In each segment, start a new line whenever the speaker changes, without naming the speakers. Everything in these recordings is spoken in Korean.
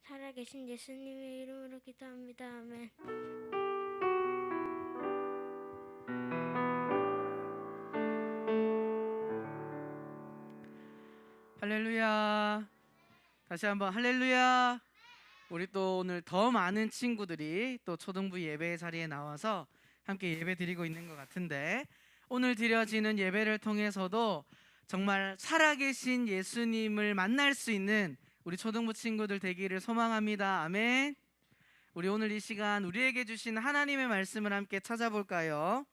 살아계신 예수님의 이름으로 기도합니다. 아멘.
할렐루야. 다시 한번 할렐루야. 우리 또 오늘 더 많은 친구들이 또 초등부 예배 자리에 나와서 함께 예배 드리고 있는 것 같은데 오늘 드려지는 예배를 통해서도 정말 살아계신 예수님을 만날 수 있는 우리 초등부 친구들 되기를 소망합니다. 아멘. 우리 오늘 이 시간 우리에게 주신 하나님의 말씀을 함께 찾아볼까요?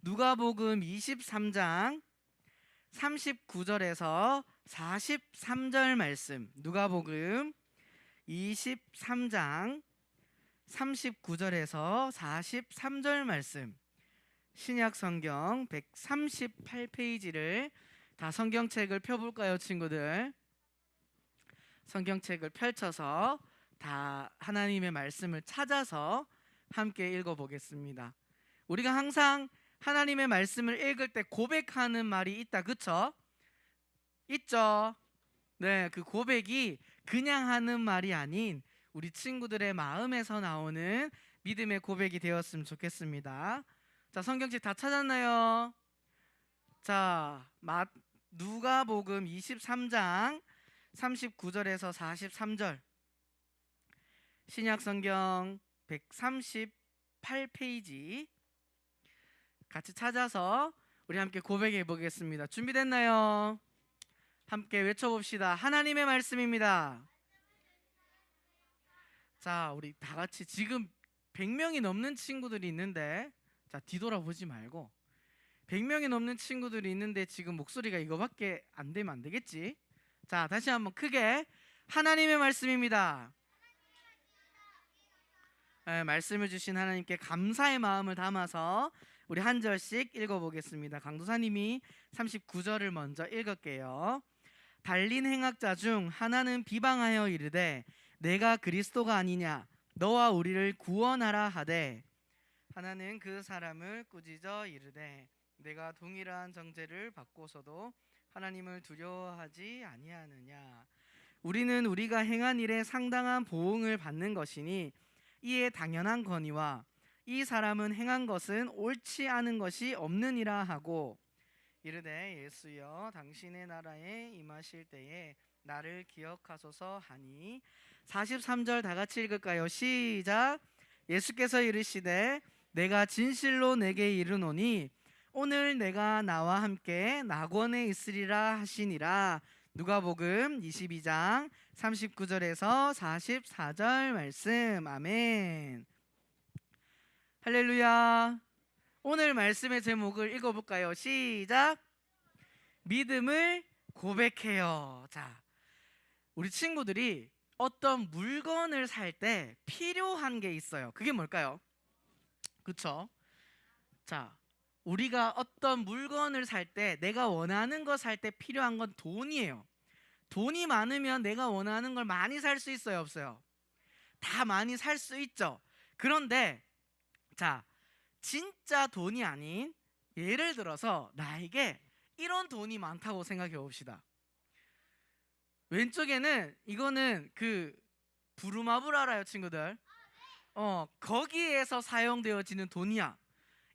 누가복음 23장 39절에서 43절 말씀 누가복음 23장 39절에서 43절 말씀 신약 성경 138페이지를 다 성경책을 펴볼까요, 친구들? 성경책을 펼쳐서 다 하나님의 말씀을 찾아서 함께 읽어 보겠습니다. 우리가 항상 하나님의 말씀을 읽을 때 고백하는 말이 있다, 그쵸? 있죠. 네, 그 고백이 그냥 하는 말이 아닌 우리 친구들의 마음에서 나오는 믿음의 고백이 되었으면 좋겠습니다. 자, 성경책 다 찾았나요? 자, 마, 누가복음 23장 39절에서 43절. 신약 성경 138페이지 같이 찾아서 우리 함께 고백해 보겠습니다. 준비됐나요? 함께 외쳐봅시다. 하나님의 말씀입니다. 자, 우리 다 같이 지금 100명이 넘는 친구들이 있는데, 자, 뒤돌아보지 말고, 100명이 넘는 친구들이 있는데 지금 목소리가 이거밖에 안 되면 안 되겠지? 자, 다시 한번 크게 하나님의 말씀입니다. 네, 말씀을 주신 하나님께 감사의 마음을 담아서 우리 한 절씩 읽어보겠습니다. 강도사님이 39절을 먼저 읽을게요. 달린 행악자 중 하나는 비방하여 이르되 내가 그리스도가 아니냐 너와 우리를 구원하라 하되 하나는 그 사람을 꾸짖어 이르되 내가 동일한 정죄를 받고서도 하나님을 두려워하지 아니하느냐 우리는 우리가 행한 일에 상당한 보응을 받는 것이니 이에 당연한 거니와 이 사람은 행한 것은 옳지 않은 것이 없느니라 하고 이르되 예수여 당신의 나라에 임하실 때에 나를 기억하소서 하니 43절 다 같이 읽을까요? 시작 예수께서 이르시되 내가 진실로 내게 이르노니 오늘 내가 나와 함께 낙원에 있으리라 하시니라. 누가복음 22장 39절에서 44절 말씀. 아멘. 할렐루야. 오늘 말씀의 제목을 읽어 볼까요? 시작. 믿음을 고백해요. 자 우리 친구들이 어떤 물건을 살 때 필요한 게 있어요. 그게 뭘까요? 그쵸? 자 우리가 어떤 물건을 살 때 내가 원하는 거 살 때 필요한 건 돈이에요. 돈이 많으면 내가 원하는 걸 많이 살 수 있어요, 없어요? 다 많이 살 수 있죠. 그런데 자, 진짜 돈이 아닌 예를 들어서 나에게 이런 돈이 많다고 생각해 봅시다. 왼쪽에는 이거는 그 부루마블 알아요, 친구들? 어, 거기에서 사용되어지는 돈이야.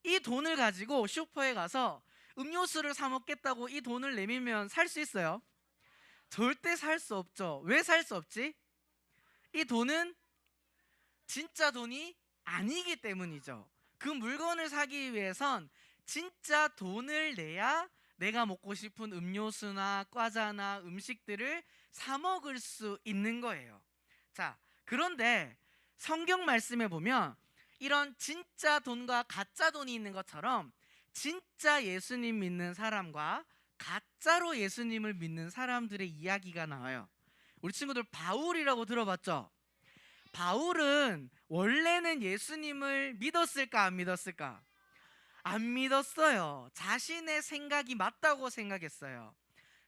이 돈을 가지고 슈퍼에 가서 음료수를 사 먹겠다고 이 돈을 내밀면 살 수 있어요? 절대 살 수 없죠. 왜 살 수 없지? 이 돈은 진짜 돈이 아니기 때문이죠. 그 물건을 사기 위해선 진짜 돈을 내야 내가 먹고 싶은 음료수나 과자나 음식들을 사 먹을 수 있는 거예요. 자, 그런데 성경 말씀에 보면 이런 진짜 돈과 가짜 돈이 있는 것처럼 진짜 예수님 믿는 사람과 가짜로 예수님을 믿는 사람들의 이야기가 나와요. 우리 친구들 바울이라고 들어봤죠? 바울은 원래는 예수님을 믿었을까 안 믿었을까? 안 믿었어요. 자신의 생각이 맞다고 생각했어요.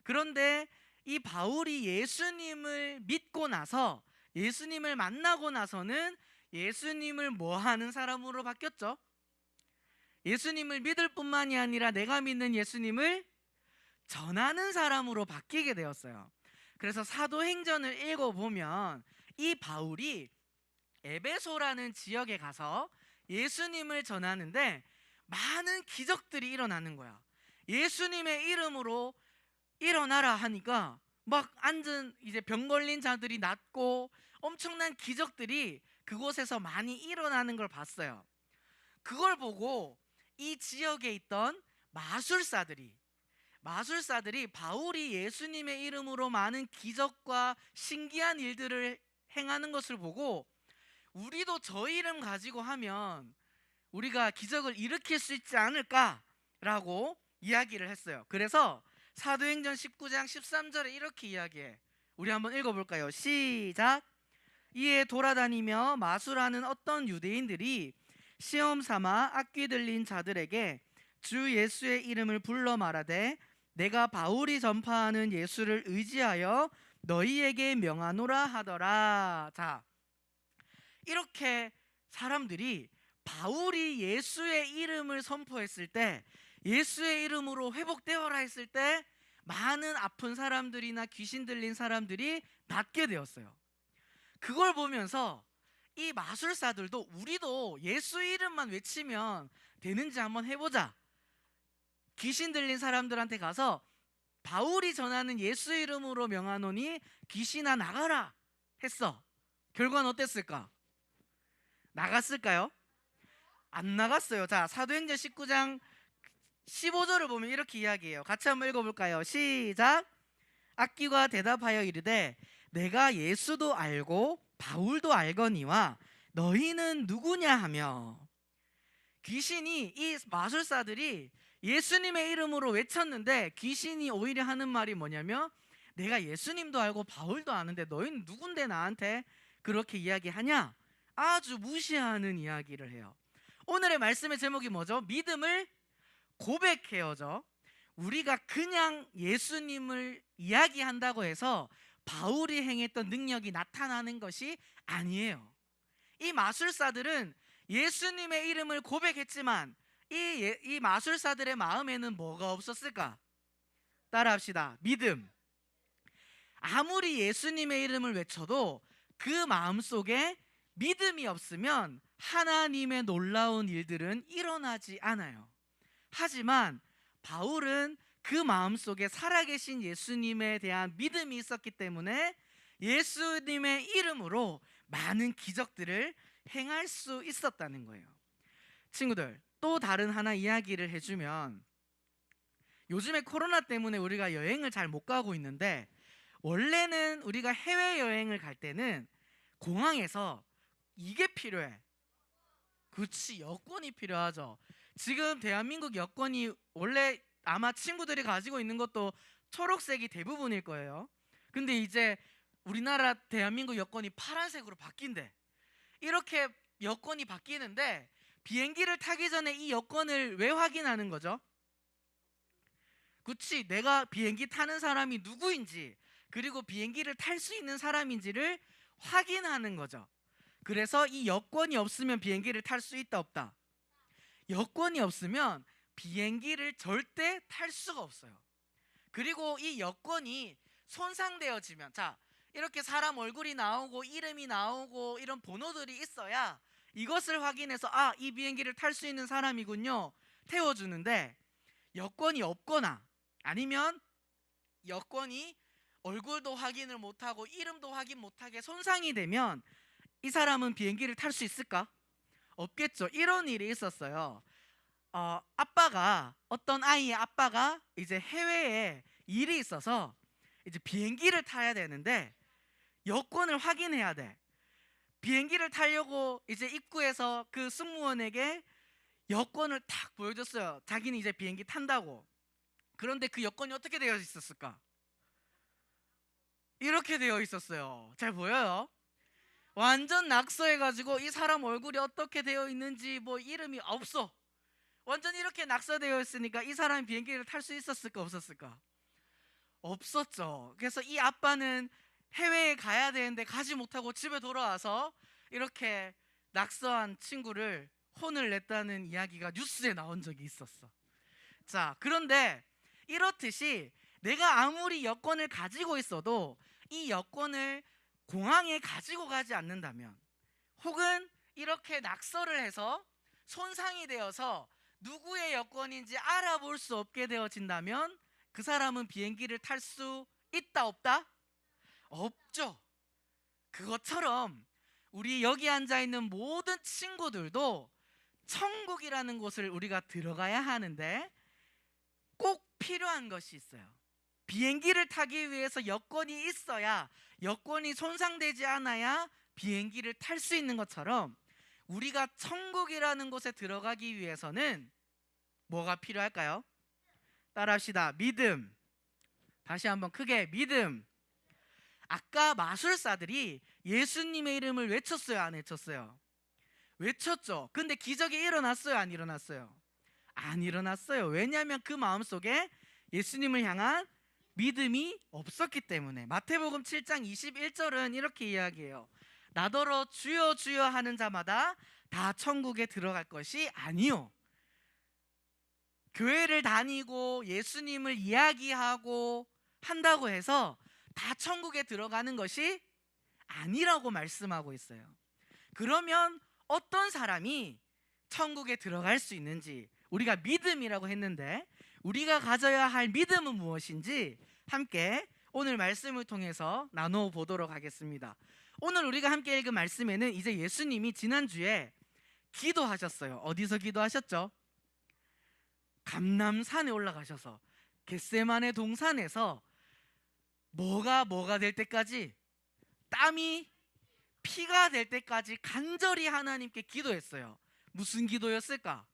그런데 이 바울이 예수님을 믿고 나서 예수님을 만나고 나서는 예수님을 뭐 하는 사람으로 바뀌었죠? 예수님을 믿을 뿐만이 아니라 내가 믿는 예수님을 전하는 사람으로 바뀌게 되었어요. 그래서 사도행전을 읽어보면 이 바울이 에베소라는 지역에 가서 예수님을 전하는데 많은 기적들이 일어나는 거야. 예수님의 이름으로 일어나라 하니까 막 앉은 이제 병 걸린 자들이 낫고 엄청난 기적들이 그곳에서 많이 일어나는 걸 봤어요. 그걸 보고 이 지역에 있던 마술사들이 마술사들이 바울이 예수님의 이름으로 많은 기적과 신기한 일들을 행하는 것을 보고 우리도 저 이름 가지고 하면 우리가 기적을 일으킬 수 있지 않을까라고 이야기를 했어요. 그래서 사도행전 19장 13절에 이렇게 이야기해. 우리 한번 읽어볼까요? 시작. 이에 돌아다니며 마술하는 어떤 유대인들이 시험 삼아 악귀 들린 자들에게 주 예수의 이름을 불러 말하되 내가 바울이 전파하는 예수를 의지하여 너희에게 명하노라 하더라. 자, 이렇게 사람들이 바울이 예수의 이름을 선포했을 때 예수의 이름으로 회복되어라 했을 때 많은 아픈 사람들이나 귀신 들린 사람들이 낫게 되었어요. 그걸 보면서 이 마술사들도 우리도 예수 이름만 외치면 되는지 한번 해보자. 귀신 들린 사람들한테 가서 바울이 전하는 예수 이름으로 명하노니 귀신아 나가라 했어. 결과는 어땠을까? 나갔을까요? 안 나갔어요. 자, 사도행전 19장 15절을 보면 이렇게 이야기해요. 같이 한번 읽어볼까요? 시작. 악기가 대답하여 이르되 내가 예수도 알고 바울도 알거니와 너희는 누구냐 하며 귀신이 이 마술사들이 예수님의 이름으로 외쳤는데 귀신이 오히려 하는 말이 뭐냐면 내가 예수님도 알고 바울도 아는데 너희는 누군데 나한테 그렇게 이야기하냐? 아주 무시하는 이야기를 해요. 오늘의 말씀의 제목이 뭐죠? 믿음을 고백해요죠. 우리가 그냥 예수님을 이야기한다고 해서 바울이 행했던 능력이 나타나는 것이 아니에요. 이 마술사들은 예수님의 이름을 고백했지만 이, 예- 이 마술사들의 마음에는 뭐가 없었을까? 따라합시다. 믿음. 아무리 예수님의 이름을 외쳐도 그 마음 속에 믿음이 없으면 하나님의 놀라운 일들은 일어나지 않아요. 하지만 바울은 그 마음 속에 살아계신 예수님에 대한 믿음이 있었기 때문에 예수님의 이름으로 많은 기적들을 행할 수 있었다는 거예요. 친구들, 또 다른 하나 이야기를 해주면 요즘에 코로나 때문에 우리가 여행을 잘 못 가고 있는데 원래는 우리가 해외 여행을 갈 때는 공항에서 이게 필요해. 그치 여권이 필요하죠. 지금 대한민국 여권이 원래 아마 친구들이 가지고 있는 것도 초록색이 대부분일 거예요. 근데 이제 우리나라 대한민국 여권이 파란색으로 바뀐대. 이렇게 여권이 바뀌는데 비행기를 타기 전에 이 여권을 왜 확인하는 거죠? 그치 내가 비행기 타는 사람이 누구인지 그리고 비행기를 탈 수 있는 사람인지를 확인하는 거죠. 그래서 이 여권이 없으면 비행기를 탈 수 있다 없다. 여권이 없으면 비행기를 절대 탈 수가 없어요. 그리고 이 여권이 손상되어지면 자 이렇게 사람 얼굴이 나오고 이름이 나오고 이런 번호들이 있어야 이것을 확인해서 아 이 비행기를 탈 수 있는 사람이군요 태워주는데 여권이 없거나 아니면 여권이 얼굴도 확인을 못하고 이름도 확인 못하게 손상이 되면 이 사람은 비행기를 탈 수 있을까? 없겠죠. 이런 일이 있었어요. 어, 아빠가 어떤 아이의 아빠가 이제 해외에 일이 있어서 이제 비행기를 타야 되는데 여권을 확인해야 돼. 비행기를 타려고 이제 입구에서 그 승무원에게 여권을 탁 보여줬어요. 자기는 이제 비행기 탄다고. 그런데 그 여권이 어떻게 되어 있었을까? 이렇게 되어 있었어요. 잘 보여요? 완전 낙서해가지고 이 사람 얼굴이 어떻게 되어 있는지 뭐 이름이 없어. 완전 이렇게 낙서되어 있으니까 이 사람이 비행기를 탈 수 있었을까 없었을까? 없었죠. 그래서 이 아빠는 해외에 가야 되는데 가지 못하고 집에 돌아와서 이렇게 낙서한 친구를 혼을 냈다는 이야기가 뉴스에 나온 적이 있었어. 자, 그런데 이렇듯이 내가 아무리 여권을 가지고 있어도 이 여권을 공항에 가지고 가지 않는다면 혹은 이렇게 낙서를 해서 손상이 되어서 누구의 여권인지 알아볼 수 없게 되어진다면 그 사람은 비행기를 탈 수 있다 없다? 없죠. 그것처럼 우리 여기 앉아 있는 모든 친구들도 천국이라는 곳을 우리가 들어가야 하는데 꼭 필요한 것이 있어요. 비행기를 타기 위해서 여권이 있어야 여권이 손상되지 않아야 비행기를 탈 수 있는 것처럼 우리가 천국이라는 곳에 들어가기 위해서는 뭐가 필요할까요? 따라합시다. 믿음. 다시 한번 크게 믿음. 아까 마술사들이 예수님의 이름을 외쳤어요, 안 외쳤어요? 외쳤죠. 근데 기적이 일어났어요, 안 일어났어요? 안 일어났어요. 왜냐하면 그 마음속에 예수님을 향한 믿음이 없었기 때문에 마태복음 7장 21절은 이렇게 이야기해요. 나더러 주여 주여 하는 자마다 다 천국에 들어갈 것이 아니요. 교회를 다니고 예수님을 이야기하고 한다고 해서 다 천국에 들어가는 것이 아니라고 말씀하고 있어요. 그러면 어떤 사람이 천국에 들어갈 수 있는지 우리가 믿음이라고 했는데 우리가 가져야 할 믿음은 무엇인지 함께 오늘 말씀을 통해서 나누어 보도록 하겠습니다. 오늘 우리가 함께 읽은 말씀에는 이제 예수님이 지난주에 기도하셨어요. 어디서 기도하셨죠? 감남산에 올라가셔서 겟세만의 동산에서 뭐가 뭐가 될 때까지 땀이 피가 될 때까지 간절히 하나님께 기도했어요. 무슨 기도였을까?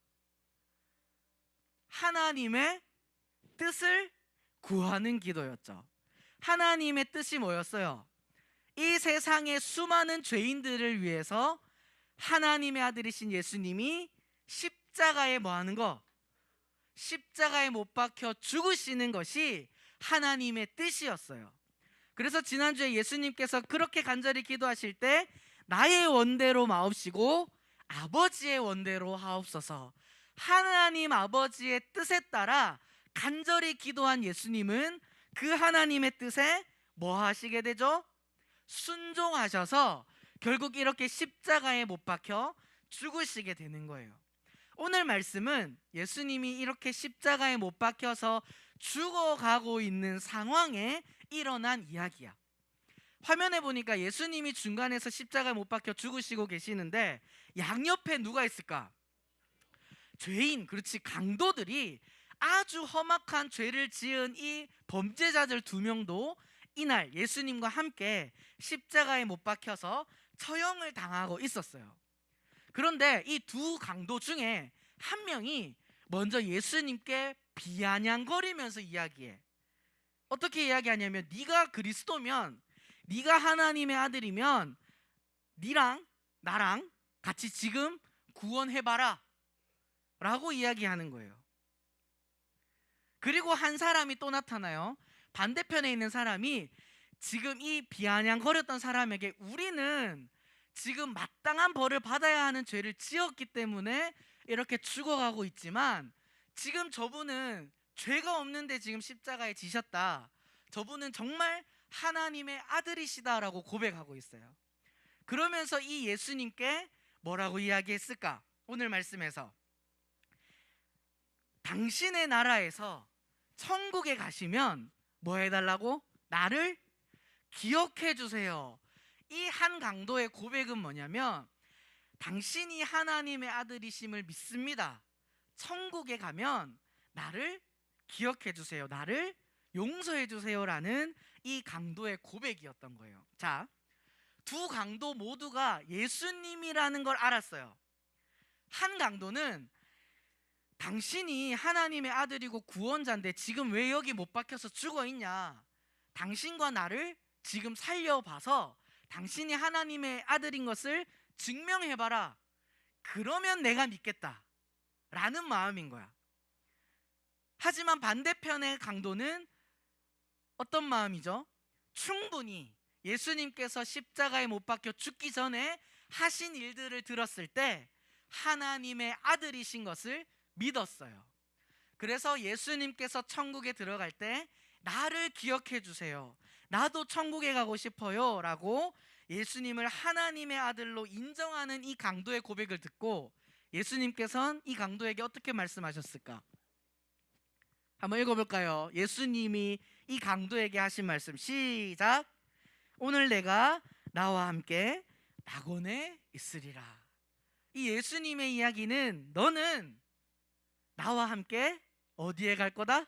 하나님의 뜻을 구하는 기도였죠. 하나님의 뜻이 뭐였어요? 이 세상의 수많은 죄인들을 위해서 하나님의 아들이신 예수님이 십자가에 뭐 하는 거? 십자가에 못 박혀 죽으시는 것이 하나님의 뜻이었어요. 그래서 지난주에 예수님께서 그렇게 간절히 기도하실 때 나의 원대로 마옵시고 아버지의 원대로 하옵소서. 하나님 아버지의 뜻에 따라 간절히 기도한 예수님은 그 하나님의 뜻에 뭐 하시게 되죠? 순종하셔서 결국 이렇게 십자가에 못 박혀 죽으시게 되는 거예요. 오늘 말씀은 예수님이 이렇게 십자가에 못 박혀서 죽어가고 있는 상황에 일어난 이야기야. 화면에 보니까 예수님이 중간에서 십자가에 못 박혀 죽으시고 계시는데 양옆에 누가 있을까? 죄인, 그렇지 강도들이 아주 험악한 죄를 지은 이 범죄자들 두 명도 이날 예수님과 함께 십자가에 못 박혀서 처형을 당하고 있었어요. 그런데 이 두 강도 중에 한 명이 먼저 예수님께 비아냥거리면서 이야기해. 어떻게 이야기하냐면 네가 그리스도면 네가 하나님의 아들이면 네랑 나랑 같이 지금 구원해 봐라. 라고 이야기하는 거예요. 그리고 한 사람이 또 나타나요. 반대편에 있는 사람이 지금 이 비아냥거렸던 사람에게 우리는 지금 마땅한 벌을 받아야 하는 죄를 지었기 때문에 이렇게 죽어가고 있지만 지금 저분은 죄가 없는데 지금 십자가에 지셨다. 저분은 정말 하나님의 아들이시다라고 고백하고 있어요. 그러면서 이 예수님께 뭐라고 이야기했을까? 오늘 말씀에서 당신의 나라에서 천국에 가시면 뭐 해달라고? 나를 기억해 주세요. 이 한 강도의 고백은 뭐냐면 당신이 하나님의 아들이심을 믿습니다. 천국에 가면 나를 기억해 주세요. 나를 용서해 주세요라는 이 강도의 고백이었던 거예요. 자, 두 강도 모두가 예수님이라는 걸 알았어요. 한 강도는 당신이 하나님의 아들이고 구원자인데 지금 왜 여기 못 박혀서 죽어 있냐? 당신과 나를 지금 살려봐서 당신이 하나님의 아들인 것을 증명해봐라. 그러면 내가 믿겠다. 라는 마음인 거야. 하지만 반대편의 강도는 어떤 마음이죠? 충분히 예수님께서 십자가에 못 박혀 죽기 전에 하신 일들을 들었을 때 하나님의 아들이신 것을 믿었어요. 그래서 예수님께서 천국에 들어갈 때 나를 기억해 주세요. 나도 천국에 가고 싶어요 라고 예수님을 하나님의 아들로 인정하는 이 강도의 고백을 듣고 예수님께서는 이 강도에게 어떻게 말씀하셨을까? 한번 읽어볼까요? 예수님이 이 강도에게 하신 말씀 시작. 오늘 내가 나와 함께 낙원에 있으리라. 이 예수님의 이야기는 너는 나와 함께 어디에 갈 거다?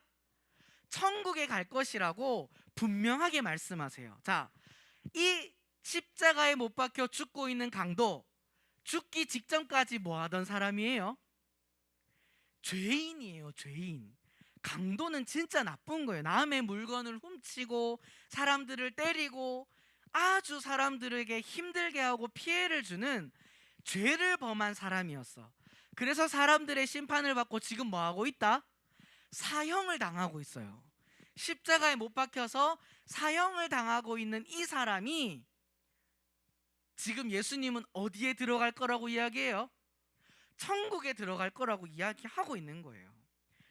천국에 갈 것이라고 분명하게 말씀하세요. 자, 이 십자가에 못 박혀 죽고 있는 강도 죽기 직전까지 뭐 하던 사람이에요? 죄인이에요, 죄인. 강도는 진짜 나쁜 거예요. 남의 물건을 훔치고 사람들을 때리고 아주 사람들에게 힘들게 하고 피해를 주는 죄를 범한 사람이었어. 그래서 사람들의 심판을 받고 지금 뭐 하고 있다? 사형을 당하고 있어요. 십자가에 못 박혀서 사형을 당하고 있는 이 사람이 지금 예수님은 어디에 들어갈 거라고 이야기해요? 천국에 들어갈 거라고 이야기하고 있는 거예요.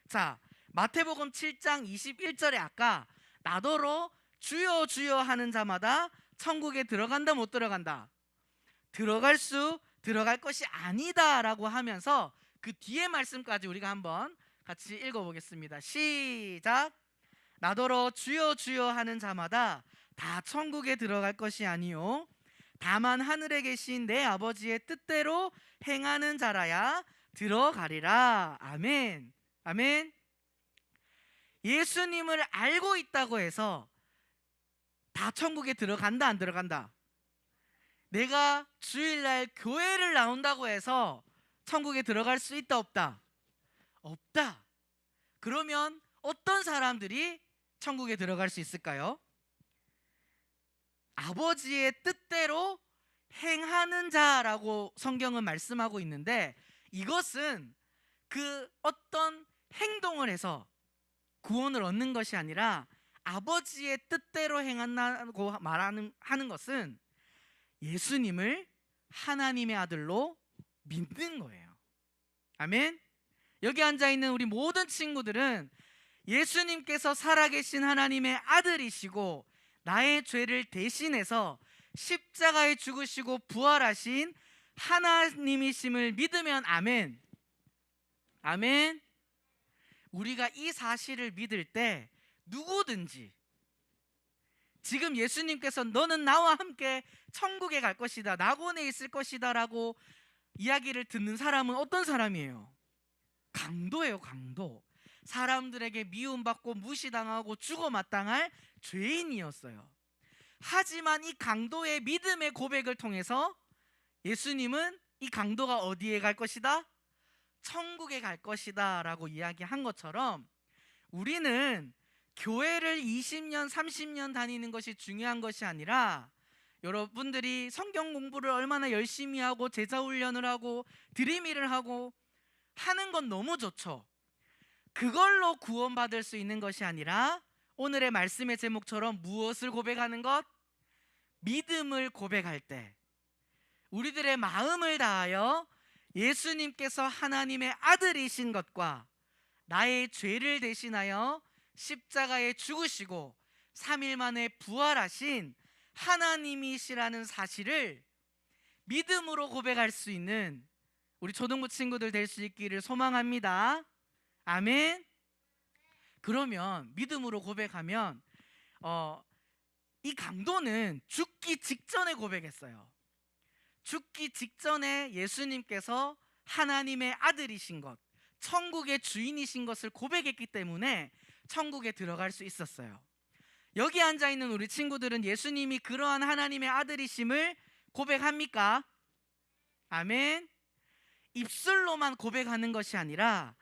자, 마태복음 7장 21절에 아까 나더러 주여 주여 하는 자마다 천국에 들어간다 못 들어간다. 들어갈 수 들어갈 것이 아니다라고 하면서 그 뒤에 말씀까지 우리가 한번 같이 읽어보겠습니다. 시작. 나더러 주여 주여 하는 자마다 다 천국에 들어갈 것이 아니요 다만 하늘에 계신 내 아버지의 뜻대로 행하는 자라야 들어가리라. 아멘. 아멘. 예수님을 알고 있다고 해서 다 천국에 들어간다 안 들어간다. 내가 주일날 교회를 나온다고 해서 천국에 들어갈 수 있다 없다. 없다. 그러면 어떤 사람들이 천국에 들어갈 수 있을까요? 아버지의 뜻대로 행하는 자라고 성경은 말씀하고 있는데 이것은 그 어떤 행동을 해서 구원을 얻는 것이 아니라 아버지의 뜻대로 행한다고 말하는 하는 것은 예수님을 하나님의 아들로 믿는 거예요. 아멘. 여기 앉아 있는 우리 모든 친구들은 예수님께서 살아계신 하나님의 아들이시고 나의 죄를 대신해서 십자가에 죽으시고 부활하신 하나님이심을 믿으면 아멘. 아멘. 우리가 이 사실을 믿을 때 누구든지 지금 예수님께서 너는 나와 함께 천국에 갈 것이다. 낙원에 있을 것이다라고 이야기를 듣는 사람은 어떤 사람이에요? 강도예요, 강도. 사람들에게 미움받고 무시당하고 죽어 마땅할 죄인이었어요. 하지만 이 강도의 믿음의 고백을 통해서 예수님은 이 강도가 어디에 갈 것이다? 천국에 갈 것이다라고 이야기한 것처럼 우리는 교회를 20년, 30년 다니는 것이 중요한 것이 아니라 여러분들이 성경 공부를 얼마나 열심히 하고 제자 훈련을 하고 드림일을 하고 하는 건 너무 좋죠. 그걸로 구원받을 수 있는 것이 아니라 오늘의 말씀의 제목처럼 무엇을 고백하는 것? 믿음을 고백할 때 우리들의 마음을 다하여 예수님께서 하나님의 아들이신 것과 나의 죄를 대신하여 십자가에 죽으시고 3일 만에 부활하신 하나님이시라는 사실을 믿음으로 고백할 수 있는 우리 초등부 친구들 될 수 있기를 소망합니다. 아멘. 그러면 믿음으로 고백하면 어, 이 강도는 죽기 직전에 고백했어요. 죽기 직전에 예수님께서 하나님의 아들이신 것, 천국의 주인이신 것을 고백했기 때문에 천국에 들어갈 수 있었어요. 여기 앉아 있는 우리 친구들은 예수님이 그러한 하나님의 아들이심을 고백합니까? 아멘. 입술로만 고백하는 것이 아니라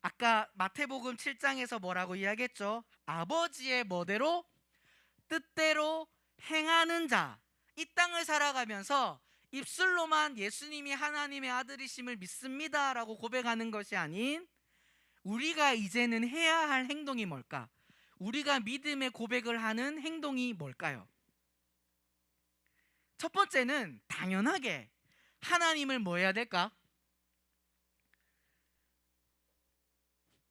아까 마태복음 7장에서 뭐라고 이야기했죠? 아버지의 뭐대로 뜻대로 행하는 자. 이 땅을 살아가면서 입술로만 예수님이 하나님의 아들이심을 믿습니다라고 고백하는 것이 아닌 우리가 이제는 해야 할 행동이 뭘까? 우리가 믿음의 고백을 하는 행동이 뭘까요? 첫 번째는 당연하게 하나님을 뭐 해야 될까?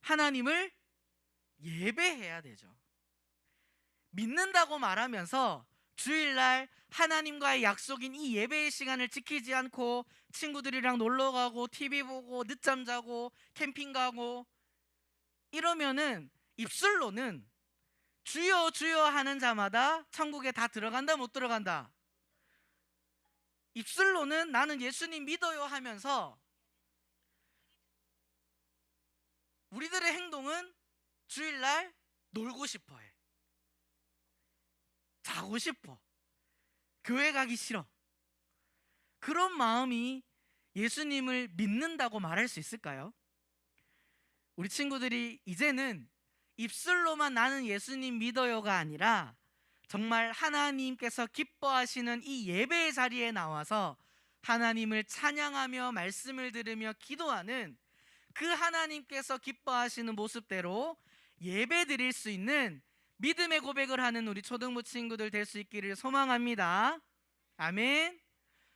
하나님을 예배해야 되죠. 믿는다고 말하면서 주일날 하나님과의 약속인 이 예배의 시간을 지키지 않고 친구들이랑 놀러 가고 TV 보고 늦잠 자고 캠핑 가고 이러면은 입술로는 주여 주여 하는 자마다 천국에 다 들어간다 못 들어간다. 입술로는 나는 예수님 믿어요 하면서 우리들의 행동은 주일날 놀고 싶어 해. 자고 싶어. 교회 가기 싫어. 그런 마음이 예수님을 믿는다고 말할 수 있을까요? 우리 친구들이 이제는 입술로만 나는 예수님 믿어요가 아니라 정말 하나님께서 기뻐하시는 이 예배의 자리에 나와서 하나님을 찬양하며 말씀을 들으며 기도하는 그 하나님께서 기뻐하시는 모습대로 예배 드릴 수 있는 믿음의 고백을 하는 우리 초등부 친구들 될 수 있기를 소망합니다. 아멘.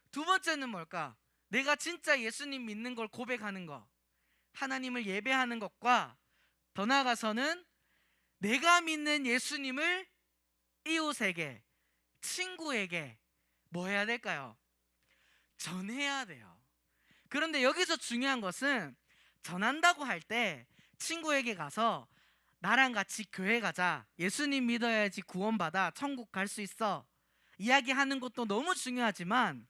두 번째는 뭘까? 내가 진짜 예수님 믿는 걸 고백하는 거. 하나님을 예배하는 것과 더 나아가서는 내가 믿는 예수님을 이웃에게, 친구에게 뭐 해야 될까요? 전해야 돼요. 그런데 여기서 중요한 것은 전한다고 할 때 친구에게 가서 나랑 같이 교회 가자. 예수님 믿어야지 구원받아. 천국 갈 수 있어. 이야기하는 것도 너무 중요하지만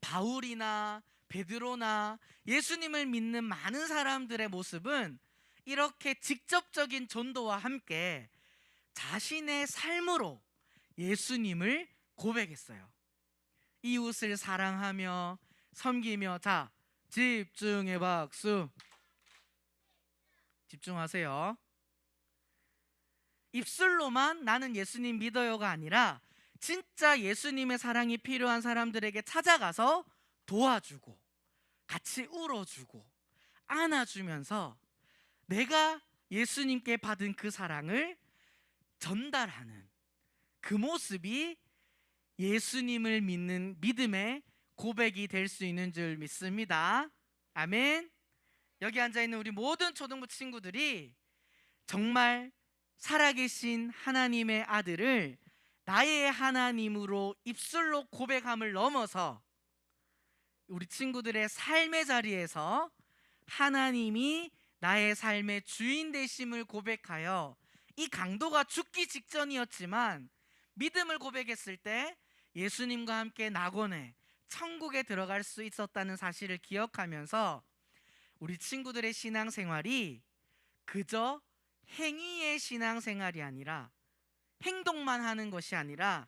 바울이나 베드로나 예수님을 믿는 많은 사람들의 모습은 이렇게 직접적인 전도와 함께 자신의 삶으로 예수님을 고백했어요. 이웃을 사랑하며 섬기며 자 집중의 박수 집중하세요. 입술로만 나는 예수님 믿어요가 아니라 진짜 예수님의 사랑이 필요한 사람들에게 찾아가서 도와주고 같이 울어주고 안아주면서 내가 예수님께 받은 그 사랑을 전달하는 그 모습이 예수님을 믿는 믿음의 고백이 될 수 있는 줄 믿습니다. 아멘. 여기 앉아 있는 우리 모든 초등부 친구들이 정말 살아계신 하나님의 아들을 나의 하나님으로 입술로 고백함을 넘어서 우리 친구들의 삶의 자리에서 하나님이 나의 삶의 주인 되심을 고백하여 이 강도가 죽기 직전이었지만 믿음을 고백했을 때 예수님과 함께 낙원에 천국에 들어갈 수 있었다는 사실을 기억하면서 우리 친구들의 신앙생활이 그저 행위의 신앙생활이 아니라 행동만 하는 것이 아니라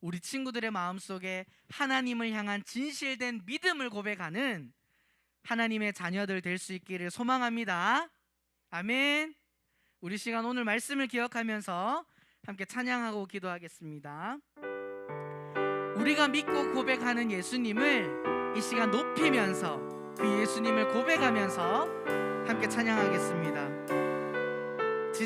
우리 친구들의 마음속에 하나님을 향한 진실된 믿음을 고백하는 하나님의 자녀들 될 수 있기를 소망합니다. 아멘. 우리 시간 오늘 말씀을 기억하면서 함께 찬양하고 기도하겠습니다. 우리가 믿고 고백하는 예수님을 이 시간 높이면서 그 예수님을 고백하면서 함께 찬양하겠습니다.